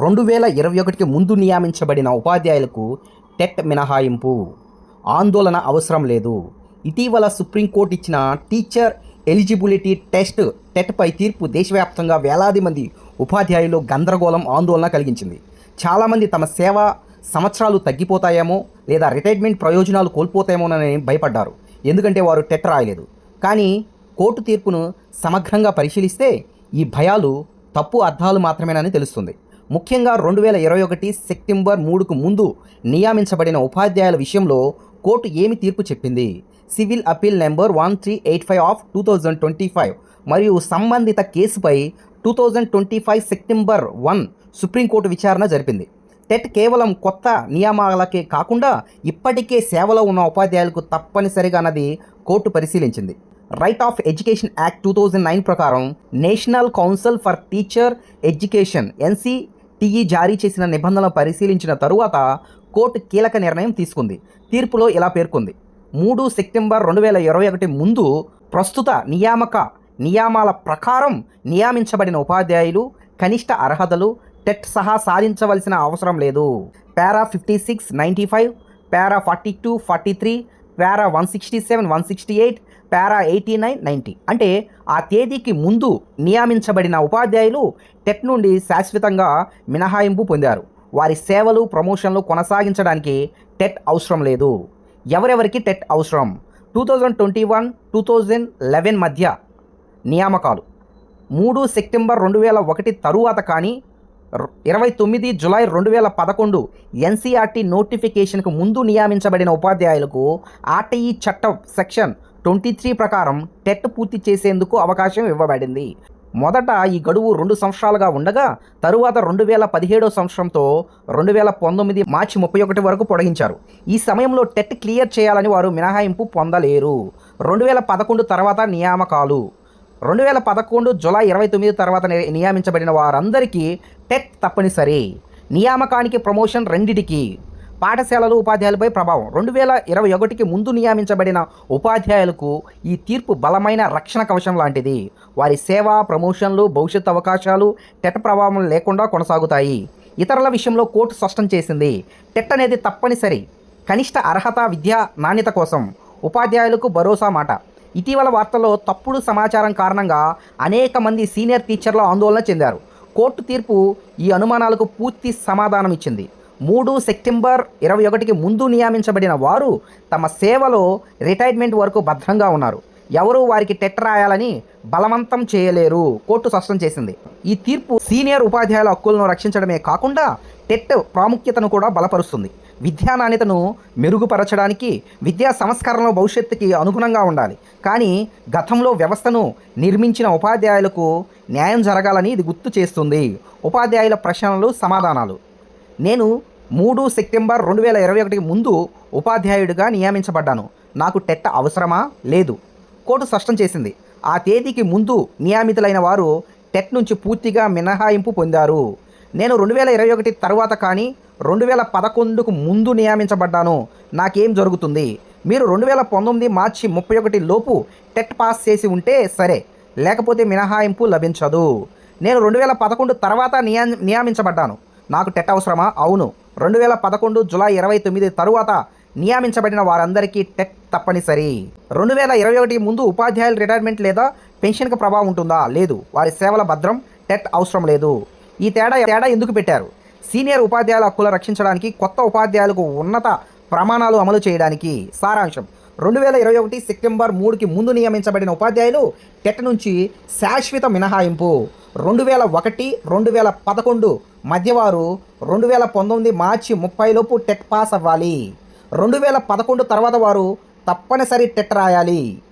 రెండు వేల ఇరవై ఒకటికి ముందు నియమించబడిన ఉపాధ్యాయులకు టెట్ మినహాయింపు. ఆందోళన అవసరం లేదు. ఇటీవల సుప్రీంకోర్టు ఇచ్చిన టీచర్ ఎలిజిబిలిటీ టెస్ట్ టెట్పై తీర్పు దేశవ్యాప్తంగా వేలాది మంది ఉపాధ్యాయులు గందరగోళం ఆందోళన కలిగించింది. చాలామంది తమ సేవ సంవత్సరాలు తగ్గిపోతాయేమో లేదా రిటైర్మెంట్ ప్రయోజనాలు కోల్పోతాయేమోనని భయపడ్డారు. ఎందుకంటే వారు టెట్ రాయలేదు. కానీ కోర్టు తీర్పును సమగ్రంగా పరిశీలిస్తే ఈ భయాలు తప్పు అర్థాలు మాత్రమేనని తెలుస్తుంది. ముఖ్యంగా రెండు వేల ఇరవై ఒకటి సెప్టెంబర్ మూడుకు ముందు నియమించబడిన ఉపాధ్యాయుల విషయంలో కోర్టు ఏమి తీర్పు చెప్పింది? Civil appeal number one three eight five of two thousand twenty five మరియు సంబంధిత కేసుపై two thousand twenty five September one supreme court విచారణ జరిపింది. టెట్ కేవలం కొత్త నియామాలకే కాకుండా ఇప్పటికే సేవలో ఉన్న ఉపాధ్యాయులకు తప్పనిసరిగా అన్నది court పరిశీలించింది. Right of education act two thousand nine ప్రకారం national council for teacher education NCTE జారీ చేసిన నిబంధనలు పరిశీలించిన తరువాత కోర్టు కీలక నిర్ణయం తీసుకుంది. తీర్పులో ఇలా పేర్కొంది. మూడు సెప్టెంబర్ రెండు వేల ఇరవై ఒకటి ముందు ప్రస్తుత నియామక నియామాల ప్రకారం నియమించబడిన ఉపాధ్యాయులు కనిష్ట అర్హతలు టెట్ సహా సాధించవలసిన అవసరం లేదు. Para fifty six ninety five para forty two forty three para one sixty seven one sixty eight para eighty nine ninety అంటే ఆ తేదీకి ముందు నియమించబడిన ఉపాధ్యాయులు టెట్ నుండి శాశ్వతంగా మినహాయింపు పొందారు. వారి సేవలు ప్రమోషన్లు కొనసాగించడానికి టెట్ అవసరం లేదు. ఎవరెవరికి టెట్ అవసరం? Two thousand twenty one two thousand eleven మధ్య నియామకాలు. మూడు సెప్టెంబర్ రెండు వేల ఒకటి తరువాత కానీ ఇరవై తొమ్మిది జులై రెండు వేల పదకొండు ఎన్సీఆర్టీ నోటిఫికేషన్కు ముందు నియమించబడిన ఉపాధ్యాయులకు ఆర్టీఈ చట్టం సెక్షన్ ట్వంటీ త్రీ ప్రకారం టెట్ పూర్తి చేసేందుకు అవకాశం ఇవ్వబడింది. మొదట ఈ గడువు రెండు సంవత్సరాలుగా ఉండగా తరువాత రెండు వేల పదిహేడో సంవత్సరంతో రెండు వేల పంతొమ్మిది మార్చి ముప్పై ఒకటి వరకు పొడిగించారు. ఈ సమయంలో టెట్ క్లియర్ చేయాలని వారు మినహాయింపు పొందలేరు. రెండు వేల పదకొండు తర్వాత నియామకాలు. రెండు వేల పదకొండు జులై ఇరవై తొమ్మిది తర్వాత నియామించబడిన నియమించబడిన వారందరికీ టెట్ తప్పనిసరి. నియామకానికి ప్రమోషన్ రెండిటికి. పాఠశాలలు ఉపాధ్యాయులపై ప్రభావం. రెండు వేల ఇరవై ఒకటికి ముందు నియమించబడిన ఉపాధ్యాయులకు ఈ తీర్పు బలమైన రక్షణ కవచం లాంటిది. వారి సేవ ప్రమోషన్లు భవిష్యత్ అవకాశాలు టెట్ ప్రభావం లేకుండా కొనసాగుతాయి. ఇతరుల విషయంలో కోర్టు స్పష్టం చేసింది. టెట్ అనేది తప్పనిసరి. కనిష్ట అర్హత విద్యా నాణ్యత కోసం. ఉపాధ్యాయులకు భరోసా మాట. ఇటీవల వార్తల్లో తప్పుడు సమాచారం కారణంగా అనేక మంది సీనియర్ టీచర్లు ఆందోళన చెందారు. కోర్టు తీర్పు ఈ అనుమానాలకు పూర్తి సమాధానం ఇచ్చింది. మూడు సెప్టెంబర్ ఇరవై ఒకటికి ముందు నియమించబడిన వారు తమ సేవలో రిటైర్మెంట్ వరకు భద్రంగా ఉన్నారు. ఎవరూ వారికి టెట్ రాయాలని బలవంతం చేయలేరు కోర్టు స్పష్టం చేసింది. ఈ తీర్పు సీనియర్ ఉపాధ్యాయుల హక్కులను రక్షించడమే కాకుండా టెట్ ప్రాముఖ్యతను కూడా బలపరుస్తుంది. విద్యా నాణ్యతను మెరుగుపరచడానికి విద్యా సంస్కరణలో భవిష్యత్తుకి అనుగుణంగా ఉండాలి. కానీ గతంలో వ్యవస్థను నిర్మించిన ఉపాధ్యాయులకు న్యాయం జరగాలని ఇది గుర్తు చేస్తుంది. ఉపాధ్యాయుల ప్రశ్నలు సమాధానాలు. నేను మూడు సెప్టెంబర్ రెండు వేల ఇరవై ఒకటికి ముందు ఉపాధ్యాయుడిగా నియమించబడ్డాను. నాకు టెట్ అవసరమా? లేదు. కోర్టు స్పష్టం చేసింది. ఆ తేదీకి ముందు నియమితులైన వారు టెట్ నుంచి పూర్తిగా మినహాయింపు పొందారు. నేను రెండు వేల ఇరవై ఒకటి తర్వాత కానీ రెండు వేల పదకొండుకు ముందు నియమించబడ్డాను. నాకేం జరుగుతుంది? మీరు రెండు వేల పంతొమ్మిది మార్చి ముప్పై ఒకటి లోపు టెట్ పాస్ చేసి ఉంటే సరే లేకపోతే మినహాయింపు లభించదు. నేను రెండు వేల పదకొండు తర్వాత నియా నియమించబడ్డాను. నాకు టెట్ అవసరమా? అవును. రెండు వేల పదకొండు జులై ఇరవై తొమ్మిది తరువాత నియమించబడిన వారందరికీ టెట్ తప్పనిసరి. రెండు వేల ఇరవై ఒకటి ముందు ఉపాధ్యాయుల రిటైర్మెంట్ లేదా పెన్షన్కి ప్రభావం ఉంటుందా? లేదు. వారి సేవల భద్రం టెట్ అవసరం లేదు. ఈ తేడా తేడా ఎందుకు పెట్టారు? సీనియర్ ఉపాధ్యాయుల హక్కులు రక్షించడానికి కొత్త ఉపాధ్యాయులకు ఉన్నత ప్రమాణాలు అమలు చేయడానికి సారాంశం. రెండు వేల ఇరవై ఒకటి సెప్టెంబర్ మూడుకి ముందు నియమించబడిన ఉపాధ్యాయులు టెట్ నుంచి శాశ్వత మినహాయింపు. రెండు వేల ఒకటి రెండు వేల పదకొండు మధ్యవారు రెండు వేల పంతొమ్మిది మార్చి ముప్పైలోపు టెట్ పాస్ అవ్వాలి. రెండు వేల పదకొండు తర్వాత వారు తప్పనిసరి టెట్ రాయాలి.